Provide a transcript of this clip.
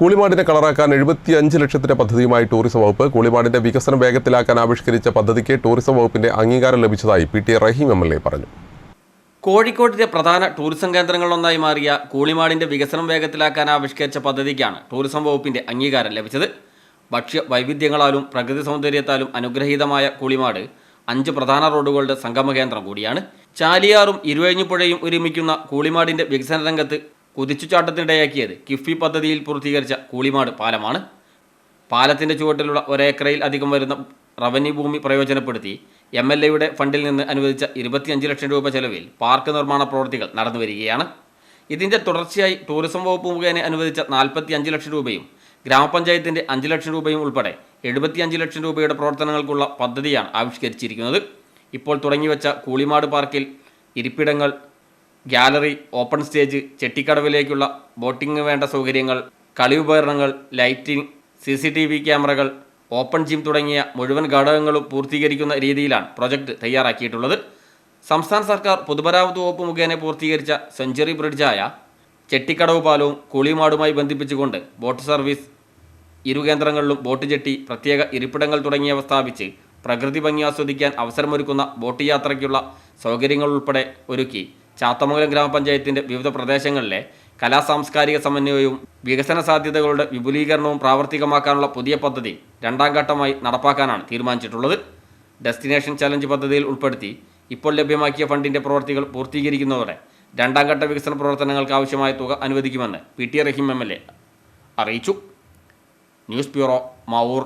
കൂളിമാടിനെ കളറാക്കാൻ എഴുപത്തി അഞ്ച് ലക്ഷത്തിന്റെ പദ്ധതിയുമായി ടൂറിസം വകുപ്പ് കൂളിമാടിന്റെ വികസനം വേഗത്തിലാക്കാൻ ആവിഷ്കരിച്ച പദ്ധതിക്ക് ടൂറിസം വകുപ്പിന്റെ അംഗീകാരം ലഭിച്ചതായി P T Rahim M L A പറഞ്ഞു. കോഴിക്കോട്ടിലെ പ്രധാന ടൂറിസം കേന്ദ്രങ്ങളിലൊന്നായി മാറിയ കൂളിമാടിന്റെ വികസനം വേഗത്തിലാക്കാൻ ആവിഷ്കരിച്ച പദ്ധതിക്കാണ് ടൂറിസം വകുപ്പിന്റെ അംഗീകാരം ലഭിച്ചത്. ഭക്ഷ്യ വൈവിധ്യങ്ങളാലും പ്രകൃതി സൗന്ദര്യത്താലും അനുഗ്രഹീതമായ കൂളിമാട് അഞ്ച് പ്രധാന റോഡുകളുടെ സംഗമ കേന്ദ്രം കൂടിയാണ്. ചാലിയാറും ഇരുവഴിഞ്ഞിപ്പുഴയും ഒരുമിക്കുന്ന കൂളിമാടിന്റെ വികസന രംഗത്ത് കുതിച്ചുചാട്ടത്തിനിടയാക്കിയത്. കിഫ്ബി പദ്ധതിയിൽ പൂർത്തീകരിച്ച കൂളിമാട് പാലമാണ്. പാലത്തിന്റെ ചുവട്ടിലുള്ള ഒരേക്കറയിൽ അധികം വരുന്ന റവന്യൂ ഭൂമി പ്രയോജനപ്പെടുത്തി എം എൽ എയുടെ ഫണ്ടിൽ നിന്ന് അനുവദിച്ച ഇരുപത്തിയഞ്ച് ലക്ഷം രൂപ ചെലവിൽ പാർക്ക് നിർമ്മാണ പ്രവൃത്തികൾ നടന്നു വരികയാണ് ഇതിന്റെ തുടർച്ചയായി ടൂറിസം വകുപ്പ് മുഖേന അനുവദിച്ച നാൽപ്പത്തി അഞ്ച് ലക്ഷം രൂപയും ഗ്രാമപഞ്ചായത്തിന്റെ അഞ്ച് ലക്ഷം രൂപയും ഉൾപ്പെടെ എഴുപത്തിയഞ്ച് ലക്ഷം രൂപയുടെ പ്രവർത്തനങ്ങൾക്കുള്ള പദ്ധതിയാണ് ആവിഷ്കരിച്ചിരിക്കുന്നത്. ഇപ്പോൾ തുടങ്ങിവെച്ച കൂളിമാട് പാർക്കിൽ ഇരിപ്പിടങ്ങൾ ഗ്യാലറി ഓപ്പൺ സ്റ്റേജ് ചെട്ടിക്കടവിലേക്കുള്ള ബോട്ടിംഗ് വേണ്ട സൗകര്യങ്ങൾ കളി ഉപകരണങ്ങൾ lighting C C T V ക്യാമറകൾ ഓപ്പൺ ജിം തുടങ്ങിയ മുഴുവൻ ഘടകങ്ങളും പൂർത്തീകരിക്കുന്ന രീതിയിലാണ് പ്രൊജക്ട് തയ്യാറാക്കിയിട്ടുള്ളത്. സംസ്ഥാന സർക്കാർ പൊതുമരാമത്ത് വകുപ്പ് മുഖേന പൂർത്തീകരിച്ച സെഞ്ചുറി ബ്രിഡ്ജായ ചെട്ടിക്കടവ് പാലവും കുളിമാടുമായി ബന്ധിപ്പിച്ചുകൊണ്ട് ബോട്ട് സർവീസ് ഇരു കേന്ദ്രങ്ങളിലും ബോട്ട് ജെട്ടി പ്രത്യേക ഇരിപ്പിടങ്ങൾ തുടങ്ങിയവ സ്ഥാപിച്ച് പ്രകൃതി ഭംഗി ആസ്വദിക്കാൻ അവസരമൊരുക്കുന്ന ബോട്ട് യാത്രയ്ക്കുള്ള സൗകര്യങ്ങൾ ഉൾപ്പെടെ ഒരുക്കി. ചാത്തമംഗലം ഗ്രാമപഞ്ചായത്തിന്റെ വിവിധ പ്രദേശങ്ങളിലെ കലാ സാംസ്കാരിക സമന്വയവും വികസന സാധ്യതകളുടെ വിപുലീകരണവും പ്രാവർത്തികമാക്കാനുള്ള പുതിയ പദ്ധതി രണ്ടാം ഘട്ടമായി നടപ്പാക്കാനാണ് തീരുമാനിച്ചിട്ടുള്ളത്. ഡെസ്റ്റിനേഷൻ ചലഞ്ച് പദ്ധതിയിൽ ഉൾപ്പെടുത്തി ഇപ്പോൾ ലഭ്യമാക്കിയ ഫണ്ടിന്റെ പ്രവൃത്തികൾ പൂർത്തീകരിക്കുന്നതോടെ രണ്ടാം ഘട്ട വികസന പ്രവർത്തനങ്ങൾക്ക് ആവശ്യമായ തുക അനുവദിക്കുമെന്ന് P T Rahim M L A അറിയിച്ചു. News bureau Mavoor.